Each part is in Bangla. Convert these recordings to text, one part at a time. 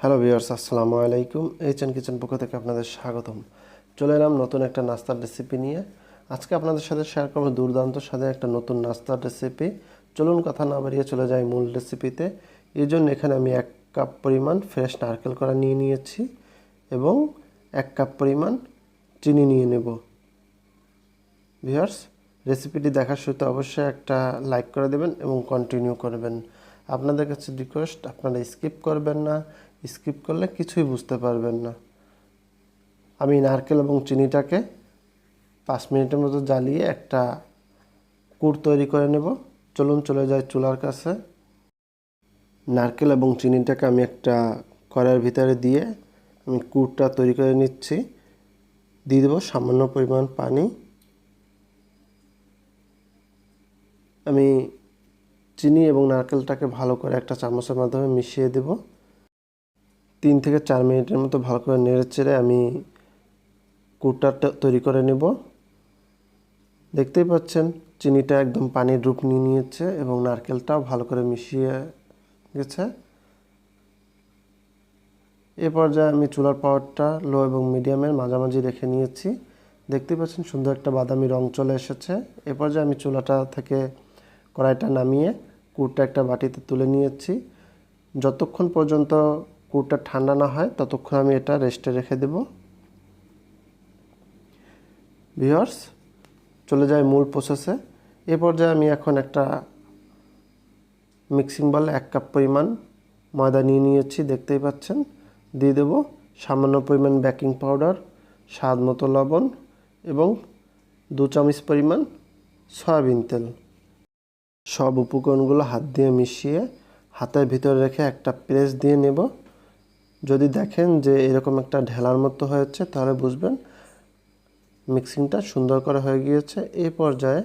হ্যালো ভিউয়ার্স আসসালামু আলাইকুম এইচএন কিচেন পক্ষ থেকে আপনাদের স্বাগতম। চলে এলাম নতুন একটা নাস্তার রেসিপি নিয়ে। আজকে আপনাদের সাথে শেয়ার করব দুর্দান্ত স্বাদের একটা নতুন নাস্তার রেসিপি চলুন কথা না বাড়িয়ে চলে যাই মূল রেসিপিতে এই জন্য এখানে আমি এক কাপ পরিমাণ ফ্রেশ নারকেল করা নিয়ে নিয়েছি এবং এক কাপ পরিমাণ চিনি নিয়ে নেব। ভিউয়ার্স রেসিপিটি দেখার শুরুতে অবশ্যই একটা লাইক করে দেবেন এবং কন্টিনিউ করবেন। আপনাদের কাছে রিকোয়েস্ট আপনারা স্কিপ করবেন না। স্কিপ করলে কিছুই বুঝতে পারবেন না। আমি নারকেল এবং চিনিটাকে পাঁচ মিনিটের মতো জ্বালিয়ে একটা কুট তৈরি করে নেব। চলুন চলে যাই চুলার কাছে। নারকেল এবং চিনিটাকে আমি একটা কড়াইয়ের ভিতরে দিয়ে আমি কুটটা তৈরি করে নিচ্ছি। দিয়ে দেবো সামান্য পরিমাণ পানি। আমি চিনি এবং নারকেলটাকে ভালো করে একটা চামচের মাধ্যমে মিশিয়ে দেব। তিন থেকে চার মিনিটের মতো ভালো করে নেড়ে চেড়ে আমি কুটারটা তৈরি করে নেব। দেখতেই পাচ্ছেন, চিনিটা একদম পানির রূপ নিয়ে নিয়েছে এবং নারকেলটাও ভালো করে মিশিয়ে গেছে। এ পর্যায়ে আমি চুলার পাওয়ারটা লো এবং মিডিয়ামের মাঝামাঝি রেখে নিয়েছি। দেখতে পাচ্ছেন, সুন্দর একটা বাদামি রং চলে এসেছে। এ পর্যায়ে আমি চুলাটা থেকে কড়াইটা নামিয়ে কুটটা একটা বাটিতে তুলে নিয়েছি। যতক্ষণ পর্যন্ত কুটটা ঠান্ডা না হয়, ততক্ষণ আমি এটা রেস্টে রেখে দেব। ভিওর্স চলে যায় মূল প্রসেসে এ। পর্যায়ে আমি এখন একটা মিক্সিং বলে এক কাপ পরিমাণ ময়দা নিয়ে নিয়েছি, দেখতেই পাচ্ছেন। দিয়ে দেব সামান্য পরিমাণ বেকিং পাউডার স্বাদ মতো লবণ এবং দু চামচ পরিমাণ সয়াবিন তেল। সব উপকরণগুলো হাত দিয়ে মিশিয়ে হাতের ভিতরে রেখে একটা প্রেস দিয়ে নেব। যদি দেখেন যে এরকম একটা ঢেলার মতো হয়েছে, তাহলে বুঝবেন মিক্সিংটা সুন্দর করে হয়ে গিয়েছে। এই পর্যায়ে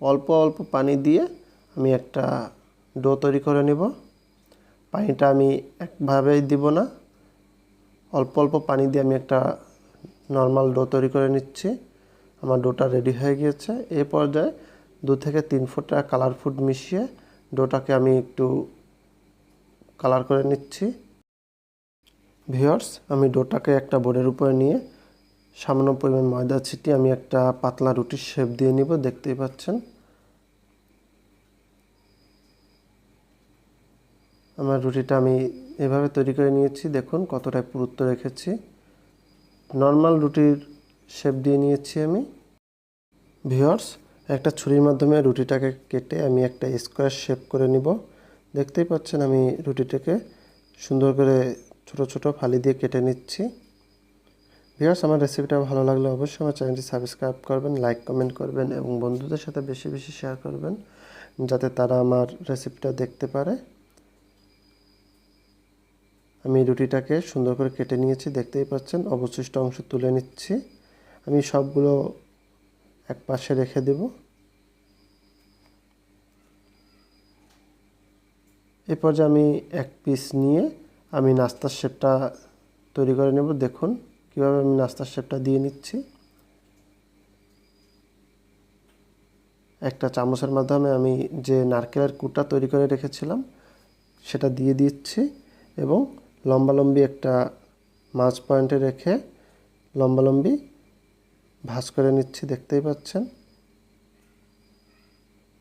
অল্প অল্প পানি দিয়ে আমি একটা ডো তৈরি করে নেব। পানিটা আমি একভাবেই দিব না। অল্প অল্প পানি দিয়ে আমি একটা নর্মাল ডো তৈরি করে নিচ্ছি। আমার ডোটা রেডি হয়ে গিয়েছে। এই পর্যায়ে দু থেকে তিন ফুটা কালার ফুড মিশিয়ে ডোটাকে আমি একটু কালার করে নিচ্ছি। ভিওর্স আমি ডোটাকে একটা বোর্ডের উপরে নিয়ে সামান্য পরিমাণ ময়দা ছিটিয়ে আমি একটা পাতলা রুটির শেপ দিয়ে নিব, দেখতেই পাচ্ছেন। আমার রুটিটা আমি এভাবে তৈরি করে নিয়েছি, দেখুন কতটা পুরুত্ব রেখেছি। নর্মাল রুটির শেপ দিয়ে নিয়েছি আমি। ভিওর্স একটা ছুরির মাধ্যমে রুটিটাকে কেটে আমি একটা স্কোয়ার শেপ করে নিব। দেখতেই পাচ্ছেন আমি রুটিটাকে সুন্দর করে ছোট ছোট ফালি দিয়ে কেটে নিচ্ছি। ভিওর্স আমার রেসিপিটা ভালো লাগলে অবশ্যই আমার চ্যানেলটি সাবস্ক্রাইব করবেন, লাইক, কমেন্ট করবেন এবং বন্ধুদের সাথে বেশি বেশি শেয়ার করবেন যাতে তারা আমার রেসিপিটা দেখতে পারে। আমি রুটিটাকে সুন্দর করে কেটে নিয়েছি, দেখতেই পাচ্ছেন অবশিষ্ট অংশ তুলে নিচ্ছি। আমি সবগুলো এক পাশে রেখে দেব। এ পর্যায়ে আমি এক পিস নিয়ে আমি নাস্তার শেপটা তৈরি করে নেব। দেখুন কীভাবে আমি নাস্তার শেপটা দিয়ে নিচ্ছি। একটা চামচের মাধ্যমে আমি যে নারকেলের কুটা তৈরি করে রেখেছিলাম, সেটা দিয়ে দিচ্ছি এবং লম্বালম্বি একটা মাছ পয়েন্টে রেখে লম্বালম্বি ভাজ করে নিচ্ছি, দেখতেই পাচ্ছেন।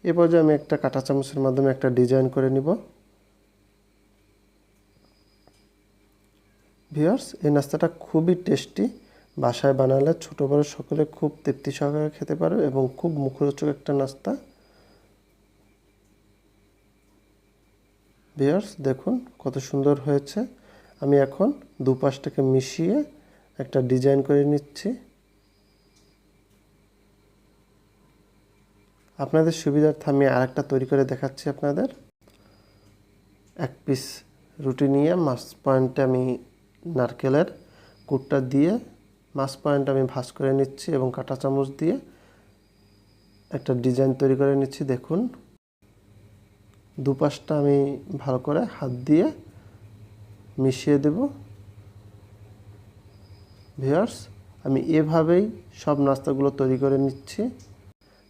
এ পর্যায়ে আমি একটা কাঁটা চামচের মাধ্যমে একটা ডিজাইন করে নিব। ভিওর্স এই নাস্তাটা খুবই টেস্টি। বাসায় বানালে ছোটো বড়ো সকলে খুব তৃপ্তি সহকারে খেতে পারবে এবং খুব মুখরোচক একটা নাস্তা। ভিওর্স দেখুন কত সুন্দর হয়েছে। আমি এখন দুপাশটাকে মিশিয়ে একটা ডিজাইন করে নিচ্ছি। আপনাদের সুবিধার্থে আমি আরেকটা তৈরি করে দেখাচ্ছি আপনাদের। এক পিস রুটি নিয়ে মাছ পয়েন্টে আমি নারকেলের কুটটা দিয়ে মাছ পয়েন্ট আমি ভাজ করে নিচ্ছি এবং কাঁটা চামচ দিয়ে একটা ডিজাইন তৈরি করে নিচ্ছি। দেখুন, দুপাশটা আমি ভালো করে হাত দিয়ে মিশিয়ে দেব। ভিওর্স আমি এভাবেই সব নাস্তাগুলো তৈরি করে নিচ্ছি।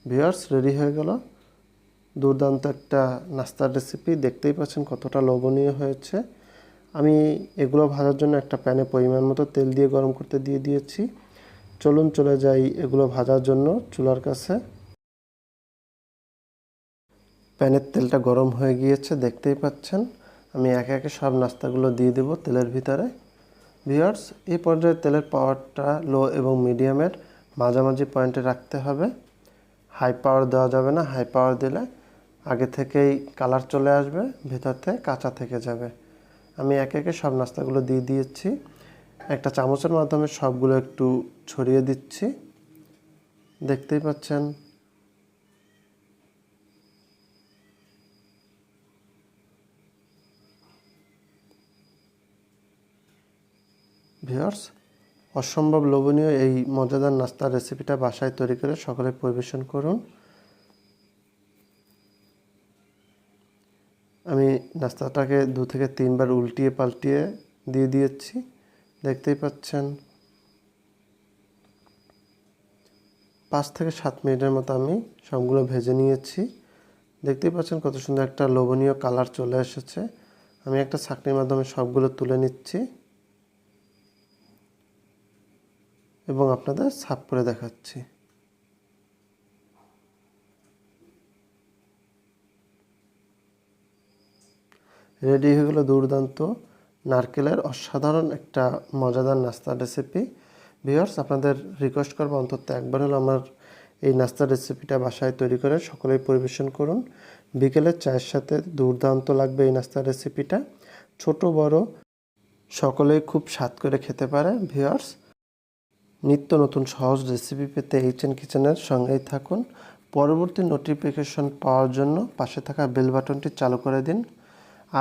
ভিওর্স রেডি হয়ে গেল। দুর্দান্ত একটা নাস্তার রেসিপি দেখতেই পাচ্ছেন কতটা লোভনীয় হয়েছে। আমি এগুলো ভাজার জন্য একটা প্যানে পরিমাণ মতো তেল দিয়ে গরম করতে দিয়ে দিয়েছি। চলুন চলে যাই এগুলো ভাজার জন্য চুলার কাছে। প্যানের তেলটা গরম হয়ে গিয়েছে, দেখতেই পাচ্ছেন। আমি একে একে সব নাস্তাগুলো দিয়ে দেব তেলের ভিতরে। ভিওর্স এই পর্যায়ে তেলের পাওয়ারটা লো এবং মিডিয়ামের মাঝামাঝি পয়েন্টে রাখতে হবে। হাই পাওয়ার দেওয়া যাবে না হাই পাওয়ার দিলে আগে থেকেই কালার চলে আসবে, ভেতর থেকে কাঁচা থেকে যাবে। আমি একে একে সব নাস্তাগুলো দিয়ে দিয়েছি। একটা চামচের মাধ্যমে সবগুলো একটু ছড়িয়ে দিচ্ছি। দেখতেই পাচ্ছেন। ভিওর্স অসম্ভব লোভনীয় এই মজাদার নাস্তার রেসিপিটা বাসায় তৈরি করে সকলে পরিবেশন করুন। আমি নাস্তাটাকে দু থেকে তিনবার উল্টিয়ে পাল্টিয়ে দিয়ে দিয়েছি। দেখতেই পাচ্ছেন। পাঁচ থেকে সাত মিনিটের মতো আমি সবগুলো ভেজে নিয়েছি। দেখতেই পাচ্ছেন কত সুন্দর একটা লোভনীয় কালার চলে এসেছে। আমি একটা ছাকনির মাধ্যমে সবগুলো তুলে নিচ্ছি। এবং আপনাদের সাফ করে দেখাচ্ছি। রেডি হয়ে গেলো দুর্দান্ত নারকেলের অসাধারণ একটা মজাদার নাস্তার রেসিপি ভিওর্স আপনাদের রিকোয়েস্ট করব অন্তত একবার হলো আমার এই নাস্তার রেসিপিটা বাসায় তৈরি করে সকলেই পরিবেশন করুন। বিকেলের চায়ের সাথে দুর্দান্ত লাগবে এই নাস্তার রেসিপিটা ছোট, বড়, সকলেই খুব স্বাদ করে খেতে পারে। ভিওর্স নিত্য নতুন সহজ রেসিপি পেতে এইচএন কিচেনের সঙ্গেই থাকুন। পরবর্তী নোটিফিকেশন পাওয়ার জন্য পাশে থাকা বেল বাটনটি চালু করে দিন।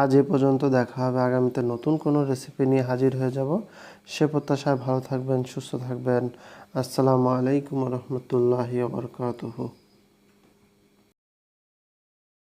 আজ এ পর্যন্ত দেখা হবে। আগামীতে নতুন কোনো রেসিপি নিয়ে হাজির হয়ে যাব। সে প্রত্যাশায় ভালো থাকবেন, সুস্থ থাকবেন। আসসালামু আলাইকুম রহমতুল্লাহি বরকাতহু।